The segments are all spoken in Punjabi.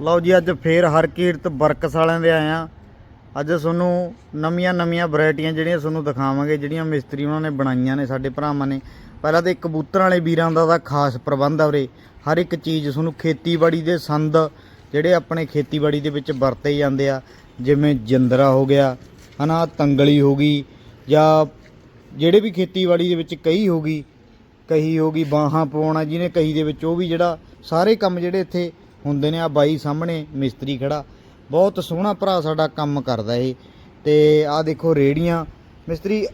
ਲਓ ਜੀ, ਅੱਜ ਫੇਰ ਹਰਕੀਰਤ ਵਰਕਸ ਵਾਲਿਆਂ ਦੇ ਆਏ ਆ ਅੱਜ ਤੁਹਾਨੂੰ ਨਵੀਆਂ ਨਵੀਆਂ ਵੈਰਾਈਟੀਆਂ ਜਿਹੜੀਆਂ ਤੁਹਾਨੂੰ ਦਿਖਾਵਾਂਗੇ, ਜਿਹੜੀਆਂ ਮਿਸਤਰੀ ਉਹਨਾਂ ਨੇ ਬਣਾਈਆਂ ਨੇ ਸਾਡੇ ਭਰਾਵਾਂ ਨੇ। ਪਹਿਲਾਂ ਤੇ ਕਬੂਤਰਾਂ ਵਾਲੇ ਵੀਰਾਂ ਦਾ ਤਾਂ ਖਾਸ ਪ੍ਰਬੰਧ ਆ ਉਰੇ ਹਰ ਇੱਕ ਚੀਜ਼ ਤੁਹਾਨੂੰ ਖੇਤੀਬਾੜੀ ਦੇ ਸੰਦ ਜਿਹੜੇ ਆਪਣੇ ਖੇਤੀਬਾੜੀ ਦੇ ਵਿੱਚ ਵਰਤੇ ਜਾਂਦੇ ਆ, ਜਿਵੇਂ ਜਿੰਦਰਾ ਹੋ ਗਿਆ, ਹਨਾ, ਤੰਗਲੀ ਹੋ ਗਈ, ਜਾਂ ਜਿਹੜੇ ਵੀ ਖੇਤੀਬਾੜੀ ਦੇ ਵਿੱਚ ਕਹੀ ਹੋ ਗਈ, ਕਹੀ ਹੋ ਗਈ, ਬਾਹਾਂ ਪਾਉਣਾ ਜਿਹਨੇ ਕਹੀ ਦੇ ਵਿੱਚ, ਉਹ ਵੀ ਜਿਹੜਾ ਸਾਰੇ ਕੰਮ ਜਿਹੜੇ ਇੱਥੇ ਹੁੰਦੇ ਨੇ, ਆ ਬਾਈ ਸਾਹਮਣੇ ਮਿਸਤਰੀ ਖੜਾ। ਬਹੁਤ ਸੋਹਣਾ ਭਰਾ ਸਾਡਾ ਕੰਮ ਕਰਦਾ ਇਹ। ਤੇ ਆ ਦੇਖੋ ਰੇੜੀਆਂ। ਮਿਸਤਰੀ,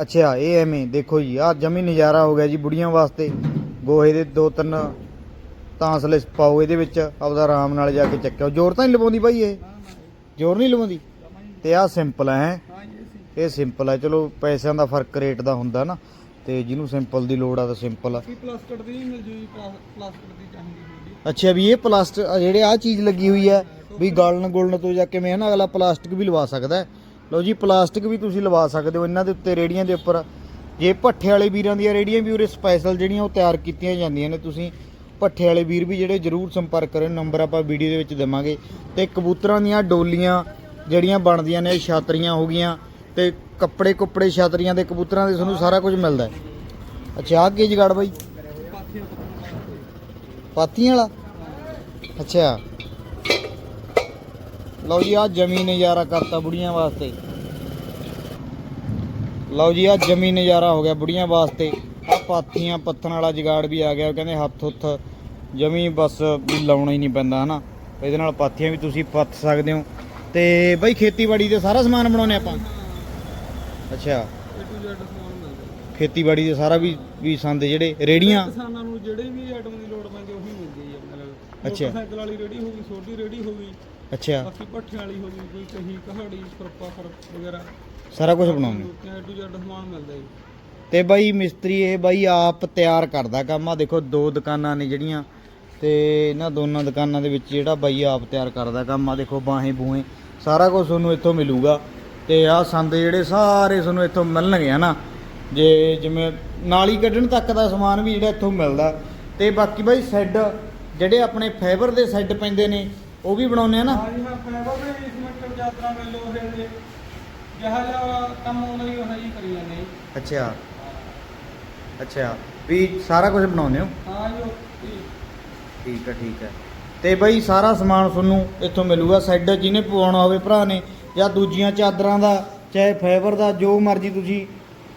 ਅੱਛਾ, ਇਹ ਐਵੇਂ, ਦੇਖੋ ਜੀ, ਆ ਜਮੀ ਨਜ਼ਾਰਾ ਹੋ ਗਿਆ ਜੀ ਬੁੜੀਆਂ ਵਾਸਤੇ। ਗੋਹੇ ਦੇ ਦੋ ਤਿੰਨ ਤਾਂਸਲੇ ਪਾਓ ਇਹਦੇ ਵਿੱਚ, ਆਪਦਾ ਆਰਾਮ ਨਾਲ ਜਾ ਕੇ ਚੱਕਿਓ ਜ਼ੋਰ ਤਾਂ ਨਹੀਂ ਲਵਾਉਂਦੀ ਬਾਈ ਇਹ? ਜ਼ੋਰ ਨਹੀਂ ਲਵਾਉਂਦੀ? ਤੇ ਆ ਸਿੰਪਲ ਹੈ ਇਹ ਸਿੰਪਲ ਹੈ, ਚਲੋ ਪੈਸਿਆਂ ਦਾ ਫ਼ਰਕ ਰੇਟ ਦਾ ਹੁੰਦਾ ਨਾ। ਤੇ ਜਿਹਨੂੰ ਸਿੰਪਲ ਦੀ ਲੋੜ ਆ ਤਾਂ ਸਿੰਪਲ ਆ। ਪਲਾਸਟਿਕ ਦੀ ਮਿਲ ਜੂ ਪਲਾਸਟਿਕ ਦੀ ਚਾਹੀਦੀ। ਅੱਛਾ ਵੀ ਇਹ ਪਲਾਸਟਿਕ ਜਿਹੜੇ ਆ ਚੀਜ਼ ਲੱਗੀ ਹੋਈ ਹੈ, ਵੀ ਗਾਲਣ ਗੁਲਣ ਤੋਂ ਜਾਂ ਕਿਵੇਂ ਹੈ ਨਾ, ਅਗਲਾ ਪਲਾਸਟਿਕ ਵੀ ਲਵਾ ਸਕਦਾ ਹੈ। ਲਓ ਜੀ, ਪਲਾਸਟਿਕ ਵੀ ਤੁਸੀਂ ਲਵਾ ਸਕਦੇ ਹੋ ਇਹਨਾਂ ਦੇ ਉੱਤੇ ਰੇੜੀਆਂ ਦੇ ਉੱਪਰ। ਜੇ ਭੱਠੇ ਵਾਲੇ ਵੀਰਾਂ ਦੀਆਂ ਰੇੜੀਆਂ ਵੀ ਉਰੇ ਸਪੈਸ਼ਲ ਜਿਹੜੀਆਂ ਉਹ ਤਿਆਰ ਕੀਤੀਆਂ ਜਾਂਦੀਆਂ ਨੇ, ਤੁਸੀਂ ਭੱਠੇ ਵਾਲੇ ਵੀਰ ਵੀ ਜਿਹੜੇ ਜਰੂਰ ਸੰਪਰਕ ਕਰਿਓ ਨੰਬਰ ਆਪਾਂ ਵੀਡੀਓ ਦੇ ਵਿੱਚ ਦੇਵਾਂਗੇ। ਤੇ ਕਬੂਤਰਾਂ ਦੀਆਂ ਡੋਲੀਆਂ ਜਿਹੜੀਆਂ ਬਣਦੀਆਂ ਨੇ, ਛਾਤਰੀਆਂ ਹੋ ਗਈਆਂ, ਤੇ ਕੱਪੜੇ ਕੁੱਪੜੇ ਛਾਤਰੀਆਂ ਦੇ ਕਬੂਤਰਾਂ ਦੇ ਤੁਹਾਨੂੰ ਸਾਰਾ ਕੁਝ ਮਿਲਦਾ ਹੈ। ਅੱਛਾ ਆ ਕੀ ਜਗਾੜ ਬਾਈ? ਪਾਤੀਆਂ ਵਾਲਾ? ਅੱਛਾ। ਲਓ ਜੀ ਆ ਜਮੀ ਨਜ਼ਾਰਾ ਕਰਤਾ ਬੁੜੀਆਂ ਵਾਸਤੇ। ਲਓ ਜੀ ਆ ਜਮੀ ਨਜ਼ਾਰਾ ਹੋ ਗਿਆ ਬੁੜੀਆਂ ਵਾਸਤੇ। ਆ ਪਾਥੀਆਂ ਪੱਥਣ ਵਾਲਾ ਜਗਾੜ ਵੀ ਆ ਗਿਆ। ਕਹਿੰਦੇ ਹੱਥ ਹੁੱਥ ਜਮੀ ਬਸ ਵੀ ਲਾਉਣਾ ਹੀ ਨਹੀਂ ਪੈਂਦਾ, ਹਨਾ? ਇਹਦੇ ਨਾਲ ਪਾਥੀਆਂ ਵੀ ਤੁਸੀਂ ਪੱਥ ਸਕਦੇ ਹੋ। ਤੇ ਬਈ ਖੇਤੀਬਾੜੀ ਦੇ ਸਾਰਾ ਸਮਾਨ ਬਣਾਉਨੇ ਆਪਾਂ? ਅੱਛਾ। ਖੇਤੀਬਾੜੀ ਦੇ ਸਾਰਾ ਵੀ ਵੀ ਸੰਦ ਜਿਹੜੇ ਰੇੜੀਆਂ। ਕਿਸਾਨਾਂ ਨੂੰ ਜਿਹੜੇ ਵੀ ਆਈਟਮ ਦੀ ਲੋੜ ਪੈਂਦੀ ਉਹੀ ਮਿਲਦੀ ਹੈ ਕੋਲ ਅੱਛਾ। ਮੋਟਰਸਾਈਕਲ ਵਾਲੀ ਰੇੜੀ ਹੋ ਗਈ ਛੋਟੀ ਰੇੜੀ ਹੋ ਗਈ ਅੱਛਾ। ਬਾਕੀ ਭੱਠੇ ਵਾਲੀ ਹੋ ਗਈ ਕੋਈ ਕਹੀ ਕਹਾੜੀ ਖਰਪਾ ਖਰਪ ਵਗੈਰਾ। ਸਾਰਾ ਕੁਝ ਬਣਾਉਂਦੇ। A to Z ਸਮਾਨ ਮਿਲਦਾ ਜੀ। ਤੇ ਬਾਈ ਮਿਸਤਰੀ ਇਹ ਬਾਈ ਆਪ ਤਿਆਰ ਕਰਦਾ ਕੰਮ। ਆ ਦੇਖੋ ਦੋ ਦੁਕਾਨਾਂ ਨੇ ਜਿਹੜੀਆਂ ਤੇ ਇਹਨਾਂ ਦੋਨਾਂ ਦੁਕਾਨਾਂ ਦੇ ਵਿੱਚ ਜਿਹੜਾ ਬਾਈ ਆਪ ਤਿਆਰ ਕਰਦਾ ਕੰਮ। ਆ ਦੇਖੋ ਬਾਹੇ ਬੂਹੇ ਸਾਰਾ ਕੁਝ ਤੁਹਾਨੂੰ ਇੱਥੋਂ ਮਿਲੂਗਾ। ਤੇ ਆਹ ਸੰਦ ਜਿਹੜੇ ਸਾਰੇ ਤੁਹਾਨੂੰ ਇੱਥੋਂ ਮਿਲਣਗੇ ਹਨਾ? ਜੇ ਜਿਵੇਂ ਨਾਲੀ ਕੱਢਣ ਤੱਕ ਦਾ ਸਮਾਨ ਵੀ ਜਿਹੜਾ ਇੱਥੋਂ ਮਿਲਦਾ। ਤੇ ਬਾਕੀ ਬਾਈ ਸੈੱਡ ਜਿਹੜੇ ਆਪਣੇ ਫਾਈਬਰ ਦੇ ਸੈੱਡ ਪੈਂਦੇ ਨੇ ਉਹ ਵੀ ਬਣਾਉਂਦੇ ਆ ਨਾ? ਹਾਂ ਜੀ ਹਾਂ ਫਾਈਬਰ ਦੇ ਵੀ ਸਿਮੈਂਟ ਯਾਤਰਾ ਮਿਲ ਲੋਹੇ ਦੇ ਜਿਹਾ ਜਿਹਾ ਕੰਮ ਉਹਨਾਂ ਦੀ ਉਹ ਜੀ ਕਰੀ ਜਾਂਦੇ ਜੀ ਅੱਛਾ। ਅੱਛਾ ਵੀ ਸਾਰਾ ਕੁਝ ਬਣਾਉਂਦੇ ਹੋ? ਹਾਂ ਜੀ ਉਹ- ਠੀਕ ਹੈ ਠੀਕ ਹੈ। ਤੇ ਬਈ ਸਾਰਾ ਸਮਾਨ ਤੁਹਾਨੂੰ ਇੱਥੋਂ ਮਿਲੂਗਾ ਸੈੱਡ ਜਿਹਨੇ ਪਵਾਉਣਾ ਹੋਵੇ ਭਰਾ ਨੇ ਜਾਂ ਦੂਜੀਆਂ ਚਾਦਰਾਂ ਦਾ ਚਾਹੇ ਫਾਈਬਰ ਦਾ ਜੋ ਮਰਜ਼ੀ ਤੁਸੀਂ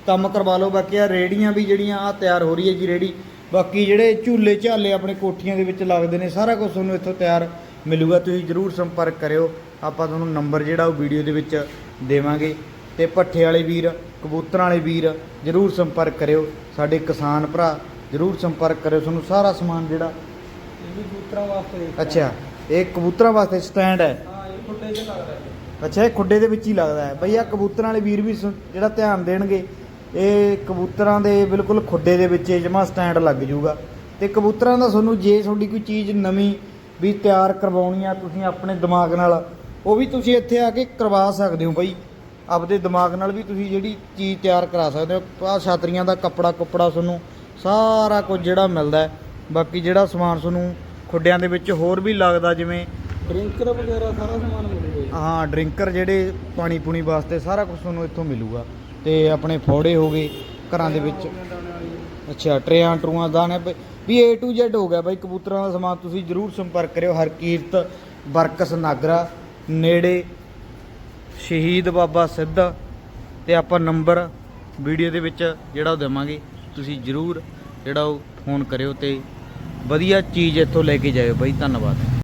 ਕੰਮ ਕਰਵਾ ਲਓ। ਬਾਕੀ ਆ ਰੇੜੀਆਂ ਵੀ ਜਿਹੜੀਆਂ ਆ ਤਿਆਰ ਹੋ ਰਹੀ ਹੈ ਜੀ ਰੇੜੀ ਬਾਕੀ ਜਿਹੜੇ ਝੂਲੇ ਝਾਲੇ ਆਪਣੇ ਕੋਠੀਆਂ ਦੇ ਵਿੱਚ ਲੱਗਦੇ ਨੇ ਸਾਰਾ ਕੁਝ ਤੁਹਾਨੂੰ ਇੱਥੋਂ ਤਿਆਰ ਮਿਲੂਗਾ। ਤੁਸੀਂ ਜਰੂਰ ਸੰਪਰਕ ਕਰਿਓ। ਆਪਾਂ ਤੁਹਾਨੂੰ ਨੰਬਰ ਜਿਹੜਾ ਉਹ ਵੀਡੀਓ ਦੇ ਵਿੱਚ ਦੇਵਾਂਗੇ। ਤੇ ਪੱਠੇ ਵਾਲੇ ਵੀਰ ਕਬੂਤਰਾਂ ਵਾਲੇ ਵੀਰ ਜਰੂਰ ਸੰਪਰਕ ਕਰਿਓ। ਸਾਡੇ ਕਿਸਾਨ ਭਰਾ ਜਰੂਰ ਸੰਪਰਕ ਕਰਿਓ। ਤੁਹਾਨੂੰ ਸਾਰਾ ਸਮਾਨ ਜਿਹੜਾ ਇਹ ਵੀ ਕਬੂਤਰਾਂ ਵਾਸਤੇ ਅੱਛਾ ਇਹ ਕਬੂਤਰਾਂ ਵਾਸਤੇ ਸਟੈਂਡ ਹੈ। ਹਾਂ ਇਹ ਫੁੱਟੇ ਚ ਲੱਗਦਾ ਹੈ। ਅੱਛਾ ਇਹ ਖੁੱਡੇ ਦੇ ਵਿੱਚ ਹੀ ਲੱਗਦਾ ਹੈ। ਬਈ ਆ ਕਬੂਤਰਾਂ ਵਾਲੇ ਵੀਰ ਵੀ ਜਿਹੜਾ ਧਿਆਨ ਦੇਣਗੇ। ਇਹ ਕਬੂਤਰਾਂ ਦੇ ਬਿਲਕੁਲ ਖੁੱਡੇ ਦੇ ਵਿੱਚ ਜਮਾ ਸਟੈਂਡ ਲੱਗ ਜਾਊਗਾ ਤੇ ਕਬੂਤਰਾਂ ਦਾ ਤੁਹਾਨੂੰ ਜੇ ਤੁਹਾਡੀ ਕੋਈ ਚੀਜ਼ ਨਵੀਂ ਵੀ ਤਿਆਰ ਕਰਵਾਉਣੀ ਆ ਤੁਸੀਂ ਆਪਣੇ ਦਿਮਾਗ ਨਾਲ ਉਹ ਵੀ ਤੁਸੀਂ ਇੱਥੇ ਆ ਕੇ ਕਰਵਾ ਸਕਦੇ ਹੋ ਬਈ। ਆਪਦੇ ਦਿਮਾਗ ਨਾਲ ਵੀ ਤੁਸੀਂ ਜਿਹੜੀ ਚੀਜ਼ ਤਿਆਰ ਕਰਾ ਸਕਦੇ ਹੋ। ਆ ਛਾਤਰੀਆਂ ਦਾ ਕੱਪੜਾ ਕੁੱਪੜਾ ਤੁਹਾਨੂੰ ਸਾਰਾ ਕੁਝ ਜਿਹੜਾ ਮਿਲਦਾ ਬਾਕੀ ਜਿਹੜਾ ਸਮਾਨ ਤੁਹਾਨੂੰ ਖੁੱਡਿਆਂ ਦੇ ਵਿੱਚ ਹੋਰ ਵੀ ਲੱਗਦਾ ਜਿਵੇਂ ਡਰਿੰਕਰ ਵਗੈਰਾ ਸਾਰਾ ਸਮਾਨ ਮਿਲੂਗਾ ਹਾਂ ਡਰਿੰਕਰ ਜਿਹੜੇ ਪਾਣੀ ਪੂਣੀ ਵਾਸਤੇ ਸਾਰਾ ਕੁਝ ਤੁਹਾਨੂੰ ਇੱਥੋਂ ਮਿਲੂਗਾ। ਤੇ ਆਪਣੇ ਫੋੜੇ ਹੋ ਗਏ ਘਰਾਂ ਦੇ ਵਿੱਚ। ਅੱਛਾ, ਟਰੇਆਂ ਟਰੂਆਂ ਦਾਣੇ ਬ- ਵੀ A to Z ਹੋ ਗਿਆ ਬਾਈ, ਕਬੂਤਰਾਂ ਦਾ ਸਮਾਨ ਤੁਸੀਂ ਜਰੂਰ ਸੰਪਰਕ ਕਰਿਓ। ਹਰਕੀਰਤ, ਬਰਕਸ ਨਾਗਰਾ, ਨੇੜੇ, ਸ਼ਹੀਦ ਬਾਬਾ ਸਿੱਧ ਤੇ ਆਪਾਂ ਨੰਬਰ ਵੀਡੀਓ ਦੇ ਵਿੱਚ ਜਿਹੜਾ ਉਹ ਦੇਵਾਂਗੇ। ਤੁਸੀਂ ਜਰੂਰ ਜਿਹੜਾ ਉਹ ਫੋਨ ਕਰਿਓ ਤੇ ਵਧੀਆ ਚੀਜ਼ ਇੱਥੋਂ ਲੈ ਕੇ ਜਾਇਓ ਬਾਈ। ਧੰਨਵਾਦ।